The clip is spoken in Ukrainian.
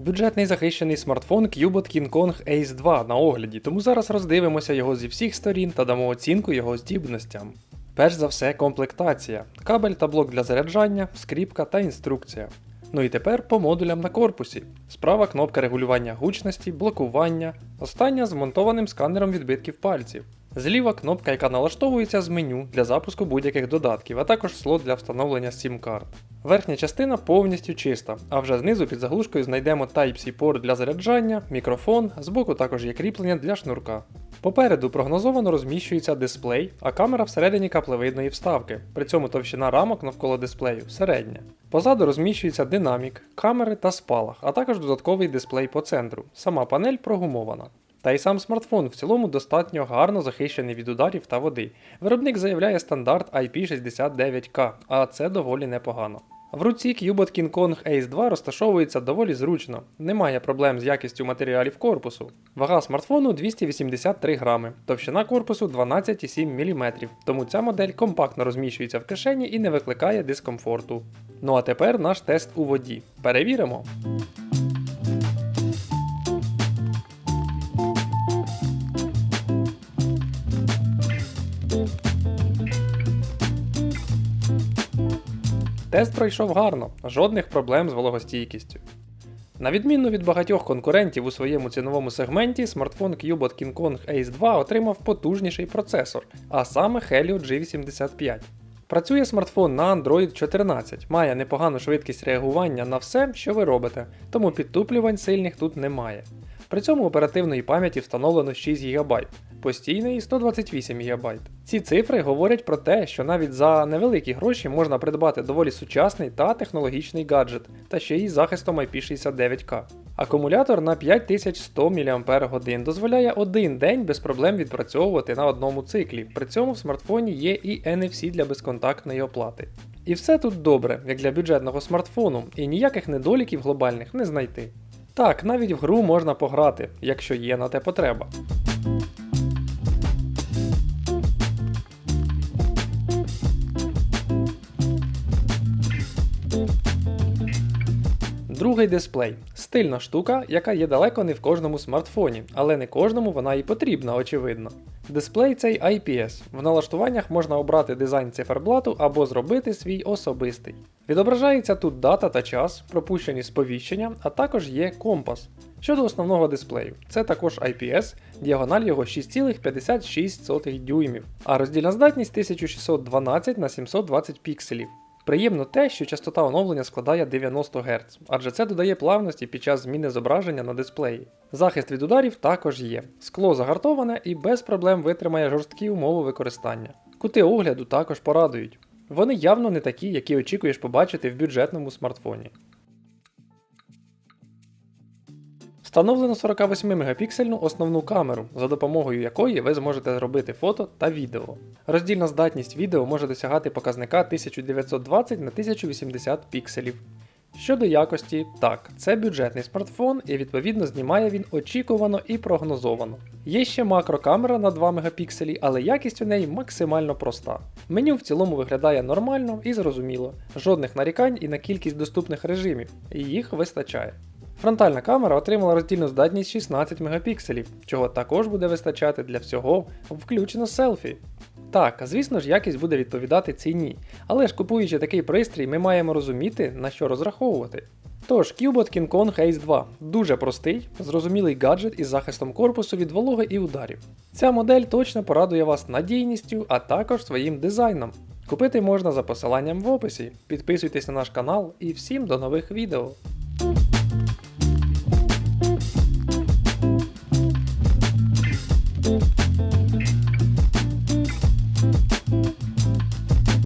Бюджетний захищений смартфон Cubot King Kong Ace 2 на огляді, тому зараз роздивимося його зі всіх сторін та дамо оцінку його здібностям. Перш за все, комплектація, кабель та блок для заряджання, скріпка та інструкція. Ну і тепер по модулям на корпусі. Справа кнопка регулювання гучності, блокування, остання з монтованим сканером відбитків пальців. Зліва кнопка, яка налаштовується з меню для запуску будь-яких додатків, а також слот для встановлення SIM-карт. Верхня частина повністю чиста, а вже знизу під заглушкою знайдемо Type-C порт для заряджання, мікрофон, збоку також є кріплення для шнурка. Попереду прогнозовано розміщується дисплей, а камера всередині каплевидної вставки, при цьому товщина рамок навколо дисплею середня. Позаду розміщується динамік, камери та спалах, а також додатковий дисплей по центру. Сама панель прогумована. Та й сам смартфон в цілому достатньо гарно захищений від ударів та води. Виробник заявляє стандарт IP69K, а це доволі непогано. В руці Cubot King Kong Ace 2 розташовується доволі зручно, немає проблем з якістю матеріалів корпусу. Вага смартфону 283 грами, товщина корпусу 12,7 мм, тому ця модель компактно розміщується в кишені і не викликає дискомфорту. Ну а тепер наш тест у воді. Перевіримо. Тест пройшов гарно, жодних проблем з вологостійкістю. На відміну від багатьох конкурентів у своєму ціновому сегменті, смартфон Cubot King Kong Ace 2 отримав потужніший процесор, а саме Helio G85. Працює смартфон на Android 14, має непогану швидкість реагування на все, що ви робите, тому підтуплювань сильних тут немає. При цьому оперативної пам'яті встановлено 6 ГБ, постійної 128 ГБ. Ці цифри говорять про те, що навіть за невеликі гроші можна придбати доволі сучасний та технологічний гаджет, та ще й захистом IP69K. Акумулятор на 5100 мАч дозволяє один день без проблем відпрацьовувати на одному циклі. При цьому в смартфоні є і NFC для безконтактної оплати. І все тут добре, як для бюджетного смартфону, і ніяких недоліків глобальних не знайти. Так, навіть в гру можна пограти, якщо є на те потреба. Другий дисплей стильна штука, яка є далеко не в кожному смартфоні, але не кожному вона і потрібна, очевидно. Дисплей цей IPS. В налаштуваннях можна обрати дизайн циферблату або зробити свій особистий. Відображається тут дата та час, пропущені сповіщення, а також є компас. Щодо основного дисплею, це також IPS, діагональ його 6,56 дюймів, а роздільна здатність 1612 на 720 пікселів. Приємно те, що частота оновлення складає 90 Гц, адже це додає плавності під час зміни зображення на дисплеї. Захист від ударів також є. Скло загартоване і без проблем витримає жорсткі умови використання. Кути огляду також порадують. Вони явно не такі, які очікуєш побачити в бюджетному смартфоні. Встановлено 48 мегапіксельну основну камеру, за допомогою якої ви зможете зробити фото та відео. Роздільна здатність відео може досягати показника 1920 на 1080 пікселів. Щодо якості, так, це бюджетний смартфон і відповідно знімає він очікувано і прогнозовано. Є ще макрокамера на 2 мегапікселі, але якість у неї максимально проста. Меню в цілому виглядає нормально і зрозуміло, жодних нарікань і на кількість доступних режимів, їх вистачає. Фронтальна камера отримала роздільну здатність 16 мегапікселів, чого також буде вистачати для всього, включно селфі. Так, звісно ж, якість буде відповідати ціні, але ж купуючи такий пристрій, ми маємо розуміти, на що розраховувати. Тож, Cubot King Kong Ace 2 дуже простий, зрозумілий гаджет із захистом корпусу від вологи і ударів. Ця модель точно порадує вас надійністю, а також своїм дизайном. Купити можна за посиланням в описі. Підписуйтесь на наш канал і всім до нових відео.